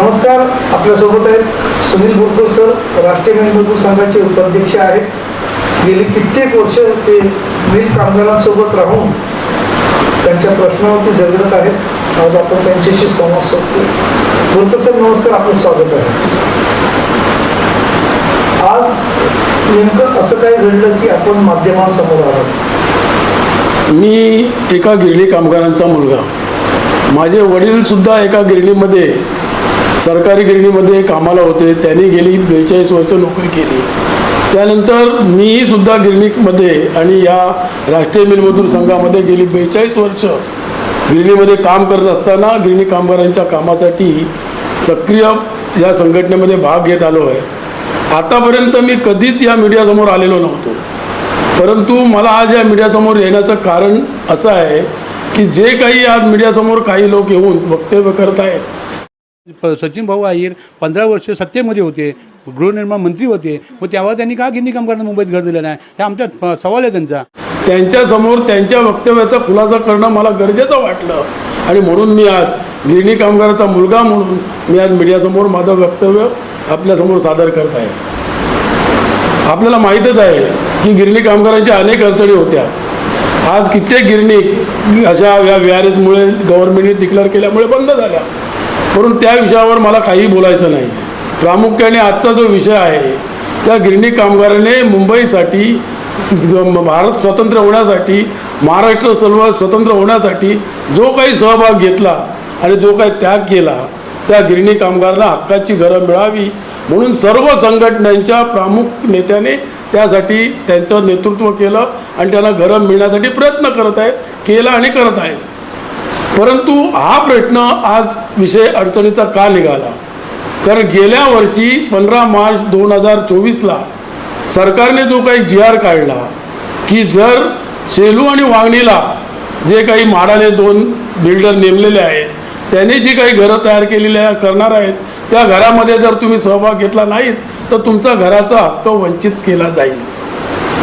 नमस्कार आपल्यासोबत आहेत सुनील बोरकर सर राष्ट्रीय मिल संघाचे उपाध्यक्ष आहेत. गेली कित्येक वर्ष ते मिल कामगारांसोबत राहून त्यांच्या प्रश्नावरती झगडत आहेत. आज आपण त्यांच्याशी संवाद साधतो बोरकर सर नमस्कार आपलं स्वागत आहे. आज नेमकं असं काय घडलं की आपण माध्यमांसमोर आलो? मी एका गिरणी कामगारांचा मुलगा. माझे वडीलसुद्धा एका गिरणीमध्ये सरकारी गिरणीमध्ये कामाला होते त्यांनी गेली बेचाळीस वर्ष नोकरी केली. त्यानंतर मीही सुद्धा गिरणीमध्ये आणि या राष्ट्रीय मिलमजूर संघामध्ये गेली बेचाळीस वर्ष. गिरणीमध्ये काम करत असताना गिरणी कामगारांच्या कामासाठी सक्रिय या संघटनेमध्ये भाग घेत आलो आहे. आतापर्यंत मी कधीच या मीडियासमोर आलेलो नव्हतो. परंतु मला आज या मीडियासमोर येण्याचं कारण असं आहे की जे काही आज मीडियासमोर काही लोक येऊन वक्तव्य करत आहेत सचिन भाऊ अहिर पंधरा वर्ष सत्तेमध्ये होते गृहनिर्माण मंत्री होते मग तेव्हा त्यांनी का गिन्नी कामगारांना मुंबईत घर दिलं नाही? हे आमचा सवाल आहे त्यांचा. त्यांच्यासमोर त्यांच्या वक्तव्याचा खुलासा करणं मला गरजेचं वाटलं. आणि म्हणून मी आज गिरणी कामगाराचा मुलगा म्हणून मी आज मीडियासमोर माझं वक्तव्य आपल्यासमोर सादर करत आहे. आपल्याला माहीतच आहे की गिरणी कामगारांच्या अनेक अडचणी होत्या. आज कित्येक गिरणी अशा या व्यारेजमुळे गव्हर्नमेंटने डिक्लेअर केल्यामुळे बंद झाल्या. म्हणून त्या विषयावर मला काही बोलायचं नाही. प्रामुख्याने आजचा जो विषय आहे त्या गिरणी कामगाराने मुंबईसाठी भारत स्वतंत्र होण्यासाठी महाराष्ट्र चळवळ स्वतंत्र होण्यासाठी जो काही सहभाग घेतला आणि जो काही त्याग केला त्या गिरणी कामगारांना हक्काची घरं मिळावी. म्हणून सर्व संघटनांच्या प्रामुख नेत्याने त्यासाठी त्यांचं नेतृत्व केलं आणि त्यांना घरं मिळण्यासाठी प्रयत्न करत आहेत केला आणि करत आहेत. परंतु हा प्रश्न आज विषय अडचणीचा का निघाला? कारण गेल्या वर्षी पंधरा मार्च दोन हजार चोवीसला सरकारने जो काही जी आर काढला की जर सेलू आणि वागणीला जे काही माडाने दोन बिल्डर नेमलेले आहेत त्यांनी जी काही घरं तयार केलेली आहे करणार आहेत त्या घरामध्ये जर तुम्ही सहभाग घेतला नाहीत तर तुमचा घराचा हक्क वंचित केला जाईल.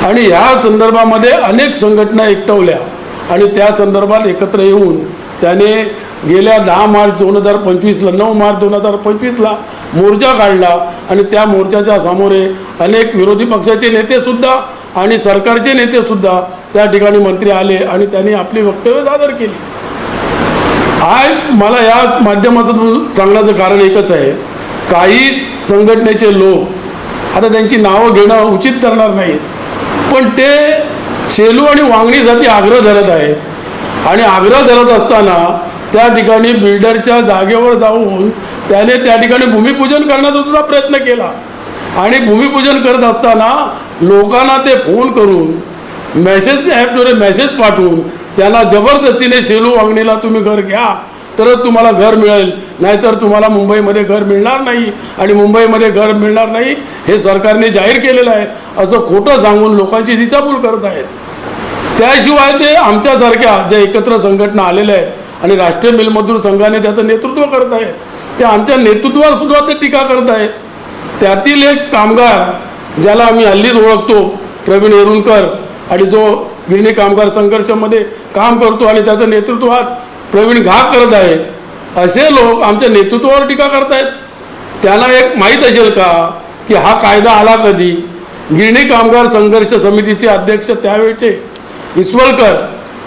आणि ह्या संदर्भामध्ये अनेक संघटना एकटवल्या आणि त्या संदर्भात एकत्र येऊन त्याने गेल्या दहा मार्च दोन हजार पंचवीसला नऊ मार्च दोन हजार पंचवीसला मोर्चा काढला आणि त्या मोर्चाच्या सामोरे अनेक विरोधी पक्षाचे नेतेसुद्धा आणि सरकारचे नेतेसुद्धा त्या ठिकाणी मंत्री आले आणि त्यांनी आपली वक्तव्य सादर केली. आज मला या माध्यमातून सांगण्याचं कारण एकच आहे काही संघटनेचे लोक आता त्यांची नावं घेणं उचित करणार नाहीत. पण ते शेलू आणि वांगणीसाठी आग्रह धरत आहेत. आणि आग्रह धरत असताना त्या ठिकाणी बिल्डरच्या जागेवर जाऊन त्याने त्या ठिकाणी भूमिपूजन करण्याचा सुद्धा प्रयत्न केला. आणि भूमिपूजन करत असताना लोकांना ते फोन करून मेसेज ॲपद्वारे मेसेज पाठवून त्यांना जबरदस्तीने सेलू वांगणीला तुम्ही घर घ्या तरच तुम्हाला घर मिळेल. नाहीतर तुम्हाला मुंबईमध्ये घर मिळणार नाही आणि मुंबईमध्ये घर मिळणार नाही हे सरकारने जाहीर केलेलं आहे असं खोटं सांगून लोकांची दिशाभूल करत आहेत. त्याशिवाय ते आमच्यासारख्या ज्या एकत्र संघटना आलेल्या आहेत आणि राष्ट्रीय मिलमजूर संघाने त्याचं नेतृत्व करत आहेत ते आमच्या नेतृत्वावर सुद्धा ते टीका करत आहेत. त्यातील एक कामगार ज्याला आम्ही हल्लीच ओळखतो प्रवीण येरुणकर आणि जो गिरणी कामगार संघर्षामध्ये काम करतो आणि त्याचं नेतृत्व आज प्रवीण घा करत आहे असे लोक आमच्या नेतृत्वावर टीका करत आहेत. त्यांना एक माहीत असेल का की हा कायदा आला कधी? गिरणी कामगार संघर्ष समितीचे अध्यक्ष त्यावेळचे इसवलकर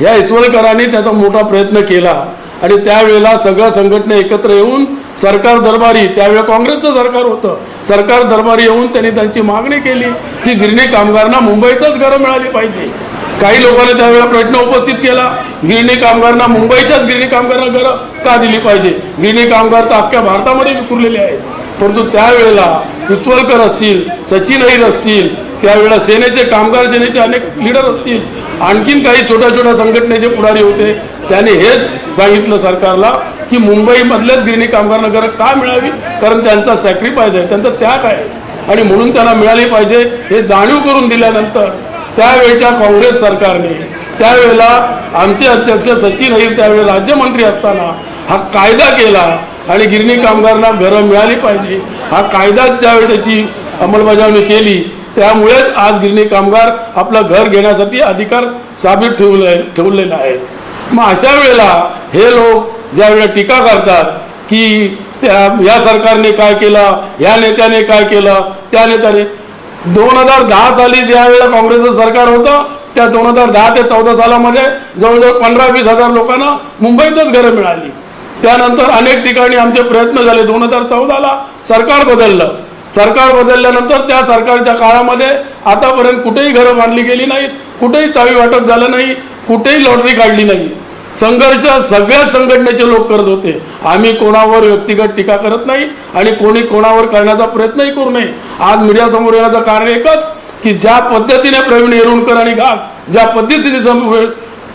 या इसवलकरांनी त्याचा मोठा प्रयत्न केला. आणि त्यावेळेला सगळ्या संघटना एकत्र येऊन सरकार दरबारी त्यावेळेला काँग्रेसचं सरकार होतं. सरकार दरबारी येऊन त्यांनी त्यांची मागणी केली की गिरणी कामगारांना मुंबईतच घरं मिळाली पाहिजे. काही लोकांनी त्यावेळेला प्रश्न उपस्थित केला गिरणी कामगारांना मुंबईच्याच गिरणी कामगारांना घरं का दिली पाहिजे? गिरणी कामगार तर अख्ख्या भारतामध्ये विखुरलेले आहेत. परंतु त्यावेळेला इस्वलकर असतील सचिन अहिर असतील त्यावेळेला सेनेचे कामगार सेनेचे अनेक लीडर असतील. आणखीन काही छोट्या छोट्या संघटनेचे पुढारी होते. त्यांनी हेच सांगितलं सरकारला की मुंबईमधल्याच गिरणी कामगारांना नगर का मिळावी? कारण त्यांचा सॅक्रिफाईस आहे. त्यांचा त्याग आहे. आणि म्हणून त्यांना मिळाली पाहिजे हे जाणीव करून दिल्यानंतर त्यावेळच्या काँग्रेस सरकारने त्यावेळेला आमचे अध्यक्ष सचिन अहिर त्यावेळेला राज्यमंत्री असताना हा कायदा केला आणि गिरणी कामगारांना घरं मिळाली पाहिजे. हा कायदा ज्यावेळी त्याची अंमलबजावणी केली त्यामुळेच आज गिरणी कामगार आपलं घर घेण्यासाठी अधिकार साबित ठेवले ठेवलेला आहे मग अशा वेळेला हे लोक ज्यावेळेला टीका करतात की त्या या सरकारने काय केलं या नेत्याने काय केलं त्या नेत्याने दोन हजार दहा साली ज्यावेळेला काँग्रेसचं सरकार होतं त्या दोन हजार दहा ते चौदा सालामध्ये जवळजवळ पंधरा वीस हजार लोकांना मुंबईतच घरं मिळाली. त्यानंतर अनेक ठिकाणी आमचे प्रयत्न झाले. दोन हजार चौदाला सरकार बदललं. सरकार बदलल्यानंतर त्या सरकारच्या काळामध्ये आतापर्यंत कुठेही घरं बांधली गेली नाहीत कुठेही चावी वाटप झालं नाही कुठेही लॉटरी काढली नाही. संघर्ष सगळ्या संघटनेचे लोक करत होते. आम्ही कोणावर व्यक्तिगत टीका करत नाही आणि कोणी कोणावर करण्याचा प्रयत्नही करू नये. आज मीडियासमोर येण्याचं कारण एकच की ज्या पद्धतीने प्रवीण येरुणकर आणि गाग ज्या पद्धतीने समोर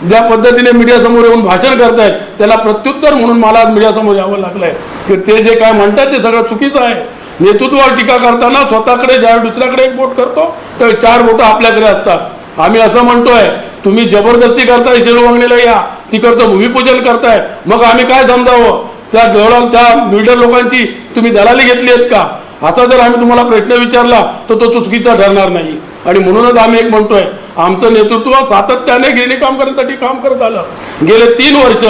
ज्या पद्धतीने मीडियासमोर येऊन भाषण करतायत त्याला प्रत्युत्तर म्हणून मला आज मीडियासमोर यावं लागलंय. की ते जे काय म्हणतात ते सगळं चुकीचं आहे. नेतृत्वावर टीका करताना स्वतःकडे ज्या दुसऱ्याकडे एक बोट करतो तर चार बोटं आपल्याकडे असतात. आम्ही असं म्हणतोय तुम्ही जबरदस्ती करताय शेळवंगणीला या तिकडचं भूमिपूजन करताय मग आम्ही काय समजावं? त्या जवळ त्या बिल्डर लोकांची तुम्ही दलाली घेतली आहेत का? असा जर आम्ही तुम्हाला प्रश्न विचारला तर तो चुकीचा ठरणार नाही. आणि म्हणूनच आम्ही एक म्हणतोय आमचं नेतृत्व सातत्याने गिरणी करण्यासाठी काम करत आलं. गेले तीन वर्ष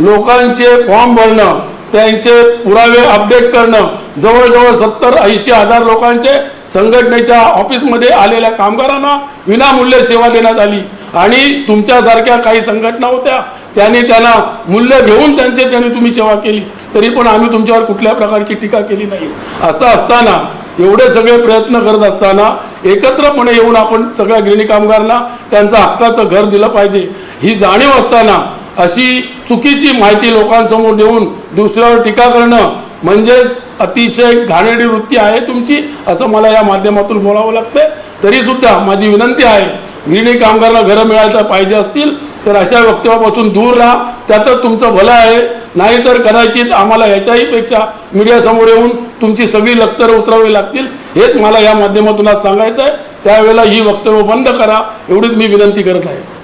लोकांचे फॉर्म भरणं त्यांचे पुरावे अपडेट करणं जवळजवळ सत्तर ऐंशी हजार लोकांचे संघटनेच्या ऑफिसमध्ये आलेल्या कामगारांना विनामूल्य सेवा देण्यात आली. आणि तुमच्यासारख्या काही संघटना होत्या त्यांनी त्यांना मूल्य घेऊन त्यांचे त्यांनी तुम्ही सेवा केली. तरी पण आम्ही तुमच्यावर कुठल्या प्रकारची टीका केली नाही. असं असताना एवढे सगळे प्रयत्न करत असताना एकत्रपणे येऊन आपण सगळ्या गृहिणी कामगारांना त्यांचं हक्काचं घर दिलं पाहिजे. ही जाणीव असताना अशी चुकीची माहिती लोकांसमोर देऊन दुसऱ्यावर टीका करणं म्हणजेच अतिशय घाणेरडी वृत्ती आहे तुमची असं मला या माध्यमातून बोलावं लागतं तरीसुद्धा माझी विनंती आहे गिरणी कामगारांना घरं मिळायला पाहिजे असतील तर अशा वक्तव्यापासून दूर राहा. त्यातच तुमचं भलं आहे. नाहीतर कदाचित आम्हाला याच्याही पेक्षा मीडियासमोर येऊन तुमची सगळी लक्तरं उतरावी लागतील. हेच मला या माध्यमातून आज सांगायचं आहे त्यावेळेला ही वक्तव्य बंद करा. एवढीच मी विनंती करत आहे.